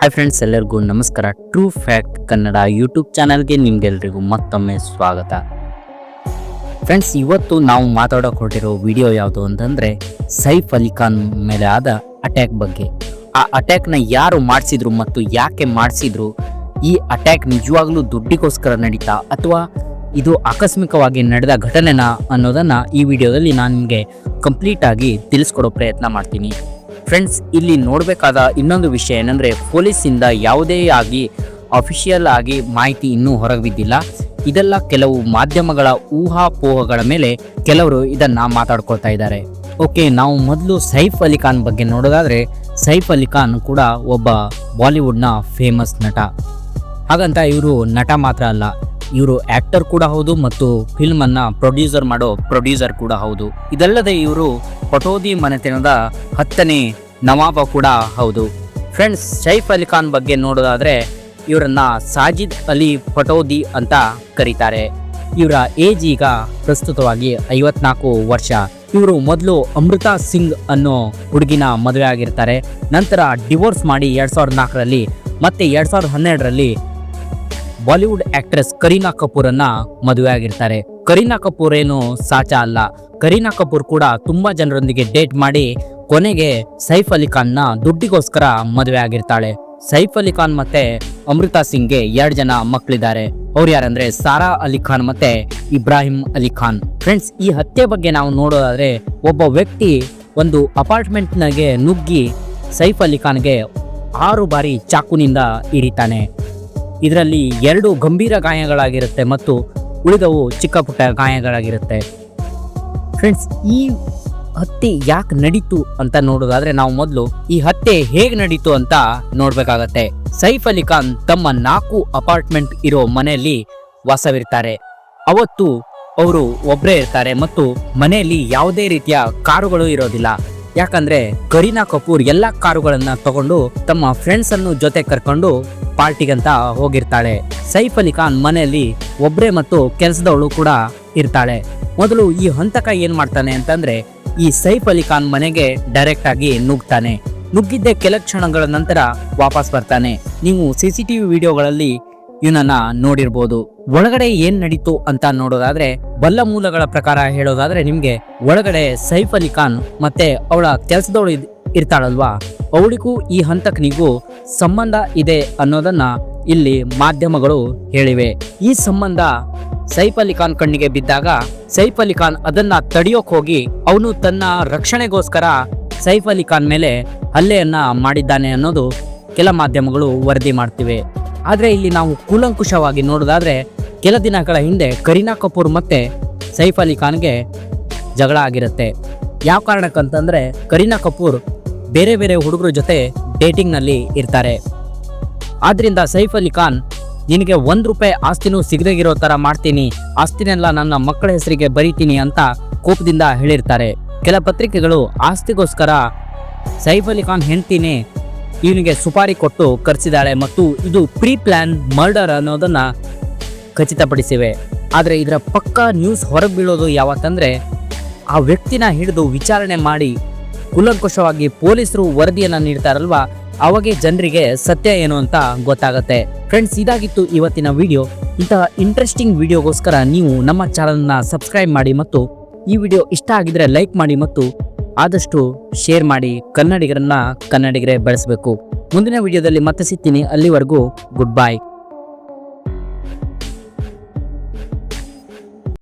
Hi friends ಎಲ್ಲರಿಗೂ ನಮಸ್ಕಾರ. True fact Kannada YouTube ಚಾನಲ್ಗೆ ನಿಮ್ಗೆಲ್ರಿಗೂ ಮತ್ತೊಮ್ಮೆ ಸ್ವಾಗತ. ಫ್ರೆಂಡ್ಸ್ ಇವತ್ತು ನಾವು ಮಾತಾಡೋಕೆ ಹೊರಟಿರೋ ವಿಡಿಯೋ ಯಾವುದು ಅಂತಂದರೆ ಸೈಫ್ ಅಲಿ ಖಾನ್ ಮೇಲೆ ಆದ ಅಟ್ಯಾಕ್ ಬಗ್ಗೆ. ಆ ಅಟ್ಯಾಕ್ನ ಯಾರು ಮಾಡಿಸಿದ್ರು ಮತ್ತು ಯಾಕೆ ಮಾಡಿಸಿದ್ರು, ಈ ಅಟ್ಯಾಕ್ ನಿಜವಾಗ್ಲೂ ದುಡ್ಡಿಗೋಸ್ಕರ ನಡೀತಾ ಅಥವಾ ಇದು ಆಕಸ್ಮಿಕವಾಗಿ ನಡೆದ ಘಟನೆನಾ ಅನ್ನೋದನ್ನು ಈ ವಿಡಿಯೋದಲ್ಲಿ ನಾನು ನಿಮಗೆ ಕಂಪ್ಲೀಟಾಗಿ ತಿಳಿಸ್ಕೊಡೋ ಪ್ರಯತ್ನ ಮಾಡ್ತೀನಿ. ಫ್ರೆಂಡ್ಸ್ ಇಲ್ಲಿ ನೋಡಬೇಕಾದ ಇನ್ನೊಂದು ವಿಷಯ ಏನಂದರೆ ಪೊಲೀಸಿಂದ ಯಾವುದೇ ಆಗಿ ಅಫಿಷಿಯಲ್ ಆಗಿ ಮಾಹಿತಿ ಇನ್ನೂ ಹೊರಗೆ ಬಿದ್ದಿಲ್ಲ ಇದೆಲ್ಲ ಕೆಲವು ಮಾಧ್ಯಮಗಳ ಊಹಾಪೋಹಗಳ ಮೇಲೆ ಕೆಲವರು ಇದನ್ನು ಮಾತಾಡ್ಕೊಳ್ತಾ ಇದ್ದಾರೆ. ಓಕೆ ನಾವು ಮೊದಲು ಸೈಫ್ ಅಲಿ ಖಾನ್ ಬಗ್ಗೆ ನೋಡೋದಾದರೆ, ಸೈಫ್ ಅಲಿ ಖಾನ್ ಕೂಡ ಒಬ್ಬ ಬಾಲಿವುಡ್ನ ಫೇಮಸ್ ನಟ. ಹಾಗಂತ ಇವರು ನಟ ಮಾತ್ರ ಅಲ್ಲ, ಇವರು ಆ್ಯಕ್ಟರ್ ಕೂಡ ಹೌದು ಮತ್ತು ಫಿಲ್ಮನ್ನು ಪ್ರೊಡ್ಯೂಸರ್ ಮಾಡೋ ಪ್ರೊಡ್ಯೂಸರ್ ಕೂಡ ಹೌದು. ಇದಲ್ಲದೆ ಇವರು ಪಟೋದಿ ಮನೆತನದ ಹತ್ತನೇ ನವಾಬ ಕೂಡ ಹೌದು. ಫ್ರೆಂಡ್ಸ್ ಸೈಫ್ ಅಲಿ ಖಾನ್ ಬಗ್ಗೆ ನೋಡೋದಾದ್ರೆ ಇವರನ್ನ ಸಾಜಿದ್ ಅಲಿ ಪಟೋದಿ ಅಂತ ಕರೀತಾರೆ. ಇವರ ಏಜ್ ಈಗ ಪ್ರಸ್ತುತವಾಗಿ ಐವತ್ನಾಲ್ಕು ವರ್ಷ. ಇವರು ಮೊದಲು ಅಮೃತಾ ಸಿಂಗ್ ಅನ್ನೋ ಹುಡುಗಿನ ಮದುವೆ ಆಗಿರ್ತಾರೆ. ನಂತರ ಡಿವೋರ್ಸ್ ಮಾಡಿ ಎರಡು ಸಾವಿರದ ನಾಲ್ಕರಲ್ಲಿ ಮತ್ತೆ ಎರಡು ಸಾವಿರದ ಹನ್ನೆರಡರಲ್ಲಿ ಬಾಲಿವುಡ್ ಆಕ್ಟ್ರೆಸ್ ಕರೀನಾ ಕಪೂರ್ ಅನ್ನ ಮದುವೆ ಆಗಿರ್ತಾರೆ. ಕರೀನಾ ಕಪೂರ್ ಏನು ಸಾಚಾ ಅಲ್ಲ. ಕರೀನಾ ಕಪೂರ್ ಕೂಡ ತುಂಬಾ ಜನರೊಂದಿಗೆ ಡೇಟ್ ಮಾಡಿ ಕೊನೆಗೆ ಸೈಫ್ ಅಲಿ ಖಾನ್ನ ದುಡ್ಡಿಗೋಸ್ಕರ ಮದುವೆ ಆಗಿರ್ತಾಳೆ. ಸೈಫ್ ಅಲಿ ಖಾನ್ ಮತ್ತೆ ಅಮೃತಾ ಸಿಂಗ್ಗೆ ಎರಡು ಜನ ಮಕ್ಕಳಿದ್ದಾರೆ ಅವ್ರು ಯಾರಂದ್ರೆ ಸಾರಾ ಅಲಿ ಖಾನ್ ಮತ್ತೆ ಇಬ್ರಾಹಿಂ ಅಲಿ ಖಾನ್. ಫ್ರೆಂಡ್ಸ್, ಈ ಹತ್ಯೆ ಬಗ್ಗೆ ನಾವು ನೋಡೋದಾದ್ರೆ ಒಬ್ಬ ವ್ಯಕ್ತಿ ಒಂದು ಅಪಾರ್ಟ್ಮೆಂಟ್ನಾಗೆ ನುಗ್ಗಿ ಸೈಫ್ ಅಲಿ ಖಾನ್ಗೆ ಆರು ಬಾರಿ ಚಾಕುನಿಂದ ಇರಿತಾನೆ. ಇದರಲ್ಲಿ ಎರಡು ಗಂಭೀರ ಗಾಯಗಳಾಗಿರುತ್ತೆ ಮತ್ತು ಉಳಿದವು ಚಿಕ್ಕ ಪುಟ್ಟ ಗಾಯಗಳಾಗಿರುತ್ತೆ. ಫ್ರೆಂಡ್ಸ್, ಈ ಹತ್ಯೆ ಯಾಕೆ ನಡೀತು ಅಂತ ನೋಡೋದಾದ್ರೆ ನಾವು ಮೊದಲು ಈ ಹತ್ಯೆ ಹೇಗೆ ನಡೀತು ಅಂತ ನೋಡ್ಬೇಕಾಗತ್ತೆ. ಸೈಫ್ ಅಲಿ ಖಾನ್ ತಮ್ಮ ನಾಲ್ಕು ಅಪಾರ್ಟ್ಮೆಂಟ್ ಇರೋ ಮನೆಯಲ್ಲಿ ವಾಸವಿರ್ತಾರೆ. ಅವತ್ತು ಅವರು ಒಬ್ಬರೇ ಇರ್ತಾರೆ ಮತ್ತು ಮನೆಯಲ್ಲಿ ಯಾವುದೇ ರೀತಿಯ ಕಾರುಗಳು ಇರೋದಿಲ್ಲ. ಯಾಕಂದ್ರೆ ಕರೀನಾ ಕಪೂರ್ ಎಲ್ಲ ಕಾರುಗಳನ್ನ ತಗೊಂಡು ತಮ್ಮ ಫ್ರೆಂಡ್ಸ್ ಅನ್ನು ಜೊತೆ ಕರ್ಕೊಂಡು ಪಾರ್ಟಿಗಂತ ಹೋಗಿರ್ತಾಳೆ. ಸೈಫ್ ಅಲಿ ಖಾನ್ ಮನೆಯಲ್ಲಿ ಒಬ್ಬರೇ ಮತ್ತು ಕೆಲಸದವಳು ಕೂಡ ಇರ್ತಾಳೆ. ಮೊದಲು ಈ ಹಂತಕ ಏನ್ ಮಾಡ್ತಾನೆ ಅಂತಂದ್ರೆ ಈ ಸೈಫ್ ಅಲಿ ಖಾನ್ ಮನೆಗೆ ಡೈರೆಕ್ಟ್ ಆಗಿ ನುಗ್ತಾನೆ. ನುಗ್ಗಿದ್ದೆ ಕೆಲ ಕ್ಷಣಗಳ ನಂತರ ವಾಪಸ್ ಬರ್ತಾನೆ. ನೀವು ಸಿ ಸಿ ಟಿವಿ ವಿಡಿಯೋಗಳಲ್ಲಿ ಇವನನ್ನ ನೋಡಿರ್ಬೋದು. ಒಳಗಡೆ ಏನ್ ನಡೀತು ಅಂತ ನೋಡೋದಾದ್ರೆ, ಬಲ್ಲ ಮೂಲಗಳ ಪ್ರಕಾರ ಹೇಳೋದಾದ್ರೆ ನಿಮ್ಗೆ ಒಳಗಡೆ ಸೈಫ್ ಅಲಿ ಖಾನ್ ಮತ್ತೆ ಅವಳ ಕೆಲಸದವಳು ಇರ್ತಾಳಲ್ವಾ? ಅವಳಿಗೂ ಈ ಹಂತಕನಿಗೂ ಸಂಬಂಧ ಇದೆ ಅನ್ನೋದನ್ನ ಇಲ್ಲಿ ಮಾಧ್ಯಮಗಳು ಹೇಳಿವೆ. ಈ ಸಂಬಂಧ ಸೈಫ್ ಅಲಿ ಖಾನ್ ಕಣ್ಣಿಗೆ ಬಿದ್ದಾಗ ಸೈಫ್ ಅಲಿ ಖಾನ್ ಅದನ್ನ ತಡೆಯೋಕ್ ಹೋಗಿ ಅವನು ತನ್ನ ರಕ್ಷಣೆಗೋಸ್ಕರ ಸೈಫ್ ಅಲಿ ಖಾನ್ ಮೇಲೆ ಹಲ್ಲೆಯನ್ನ ಮಾಡಿದ್ದಾನೆ ಅನ್ನೋದು ಕೆಲ ಮಾಧ್ಯಮಗಳು ವರದಿ ಮಾಡ್ತಿವೆ. ಆದರೆ ಇಲ್ಲಿ ನಾವು ಕೂಲಂಕುಷವಾಗಿ ನೋಡೋದಾದ್ರೆ ಕೆಲ ದಿನಗಳ ಹಿಂದೆ ಕರೀನಾ ಕಪೂರ್ ಮತ್ತೆ ಸೈಫ್ ಅಲಿ ಖಾನ್ಗೆ ಜಗಳ ಆಗಿರುತ್ತೆ. ಯಾವ ಕಾರಣಕ್ಕಂತಂದ್ರೆ ಕರೀನಾ ಕಪೂರ್ ಬೇರೆ ಬೇರೆ ಹುಡುಗರ ಜೊತೆ ಡೇಟಿಂಗ್ನಲ್ಲಿ ಇರ್ತಾರೆ. ಆದ್ರಿಂದ ಸೈಫ್ ಅಲಿ ಖಾನ್ ನಿನಗೆ ಒಂದು ರೂಪಾಯಿ ಆಸ್ತಿನೂ ಸಿಗದಾಗಿರೋ ಥರ ಮಾಡ್ತೀನಿ. ಆಸ್ತಿನೆಲ್ಲ ನನ್ನ ಮಕ್ಕಳ ಹೆಸರಿಗೆ ಬರೀತೀನಿ ಅಂತ ಕೋಪದಿಂದ ಹೇಳಿರ್ತಾರೆ. ಕೆಲ ಪತ್ರಿಕೆಗಳು ಆಸ್ತಿಗೋಸ್ಕರ ಸೈಫ್ ಅಲಿ ಖಾನ್ ಹೆಂಡ್ತಿನೇ ಇವನಿಗೆ ಸುಪಾರಿ ಕೊಟ್ಟು ಕರೆಸಿದ್ದಾಳೆ ಮತ್ತು ಇದು ಪ್ರೀ ಪ್ಲಾನ್ ಮರ್ಡರ್ ಅನ್ನೋದನ್ನ ಖಚಿತಪಡಿಸಿವೆ. ಆದರೆ ಇದರ ಪಕ್ಕಾ ನ್ಯೂಸ್ ಹೊರಗೆ ಬೀಳೋದು ಯಾವತ್ತಂದರೆ ಆ ವ್ಯಕ್ತಿನ ಹಿಡಿದು ವಿಚಾರಣೆ ಮಾಡಿ ಕುಲಂಕುಷವಾಗಿ ಪೊಲೀಸರು ವರದಿಯನ್ನು ನೀಡ್ತಾರಲ್ವಾ? ಅವಾಗೆ ಜನರಿಗೆ ಸತ್ಯ ಏನು ಅಂತ ಗೊತ್ತಾಗುತ್ತೆ. ಫ್ರೆಂಡ್ಸ್ ಇದಾಗಿತ್ತು ಇವತ್ತಿನ ವಿಡಿಯೋ ಇಂತಹ ಇಂಟ್ರೆಸ್ಟಿಂಗ್ ವಿಡಿಯೋಗೋಸ್ಕರ ನೀವು ನಮ್ಮ ಚಾನಲ್ನ ಸಬ್ಸ್ಕ್ರೈಬ್ ಮಾಡಿ ಮತ್ತು ಈ ವಿಡಿಯೋ ಇಷ್ಟ ಆಗಿದ್ರೆ ಲೈಕ್ ಮಾಡಿ ಮತ್ತು ಆದಷ್ಟು ಶೇರ್ ಮಾಡಿ. ಕನ್ನಡಿಗರನ್ನ ಕನ್ನಡಿಗರೇ ಬೆಳೆಸಬೇಕು. ಮುಂದಿನ ವಿಡಿಯೋದಲ್ಲಿ ಮತ್ತೆ ಸಿಗ್ತೀನಿ. ಅಲ್ಲಿವರೆಗೂ ಗುಡ್ ಬೈ